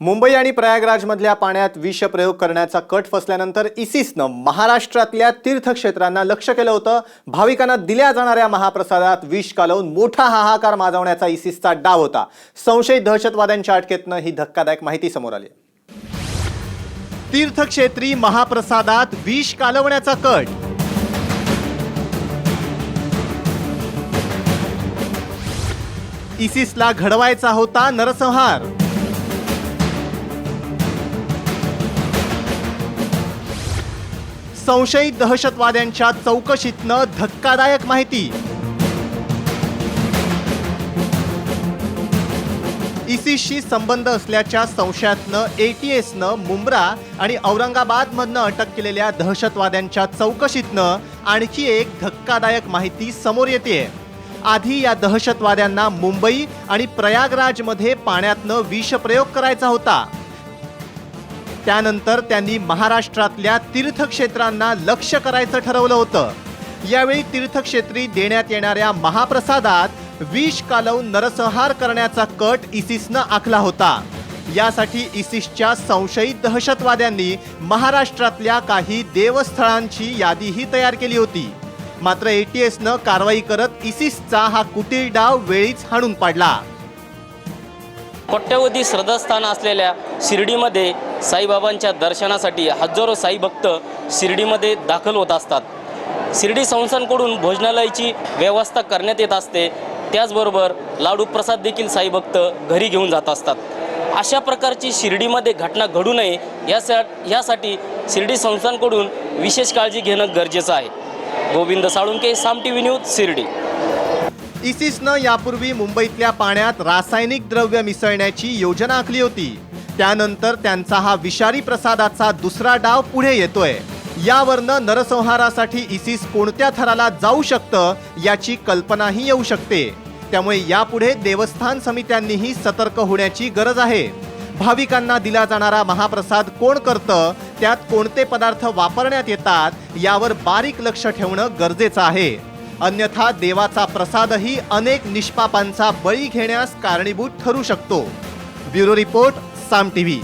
मुंबई आणि प्रयागराजमधल्या पाण्यात विषप्रयोग करण्याचा कट फसल्यानंतर इसिसनं महाराष्ट्रातल्या तीर्थक्षेत्रांना लक्ष केलं होतं. भाविकांना दिल्या जाणाऱ्या महाप्रसादात विष कालवून मोठा हाहाकार माजवण्याचा इसिसचा डाव होता. संशयित दहशतवाद्यांच्या अटकेतनं ही धक्कादायक माहिती समोर आली. तीर्थक्षेत्री महाप्रसादात विष कालवण्याचा कट. इसिसला घडवायचा होता नरसंहार. संशयित दहशतवाद्यांच्या चौकशीतनं धक्कादायक माहिती. इसिसशी संबंध असल्याच्या संशयातनं एटीएसनं मुंब्रा आणि औरंगाबादमधनं अटक केलेल्या दहशतवाद्यांच्या चौकशीतनं आणखी एक धक्कादायक माहिती समोर येते आधी या दहशतवाद्यांना मुंबई आणि प्रयागराजमध्ये पाण्यातनं विषप्रयोग करायचा होता. त्यानंतर त्यांनी महाराष्ट्रातल्या तीर्थक्षेत्रांना लक्ष करायचं ठरवलं होतं. यावेळी तीर्थक्षेत्री देण्यात येणाऱ्या महाप्रसादात विष कालवून नरसंहार करण्याचा कट इसिसनं आखला होता. यासाठी इसिसच्या संशयित दहशतवाद्यांनी महाराष्ट्रातल्या काही देवस्थळांची यादीही तयार केली होती. मात्र एटीएसनं कारवाई करत इसिसचा हा कुटील डाव वेळीच हाणून पाडला. कोट्यवधी श्रद्धास्थान असलेल्या शिर्डीमध्ये साईबाबांच्या दर्शनासाठी हजारो साई भक्त शिर्डीमध्ये दाखल होत असतात. शिर्डी संस्थांकडून भोजनालयाची व्यवस्था करण्यात येत असते. त्याचबरोबर लाडू प्रसाद देखील साई भक्त घरी घेऊन जात असतात. अशा प्रकारची शिर्डीमध्ये घटना घडू नये यासा यासाठी शिर्डी संस्थांकडून विशेष काळजी घेणं गरजेचं आहे. Govind Salunke Saam T V news Shirdi. इसिसनं यापूर्वी मुंबईतल्या पाण्यात रासायनिक द्रव्य मिसळण्याची योजना आखली होती. त्यानंतर त्यांचा हा विषारी प्रसादाचा दुसरा डाव पुढे येतोय. यावरनं नरसंहारासाठी इसिस कोणत्या थराला जाऊ शकतं याची कल्पनाही येऊ शकते. त्यामुळे यापुढे देवस्थान समित्यांनीही सतर्क होण्याची गरज आहे. भाविकांना दिला जाणारा महाप्रसाद कोण करतं त्यात कोणते पदार्थ वापरण्यात येतात यावर बारीक लक्ष ठेवणं गरजेचं आहे. अन्यथा देवाचा प्रसादही अनेक निष्पापांचा बळी घेण्यास कारणीभूत ठरू शकतो. ब्युरो रिपोर्ट साम टीव्ही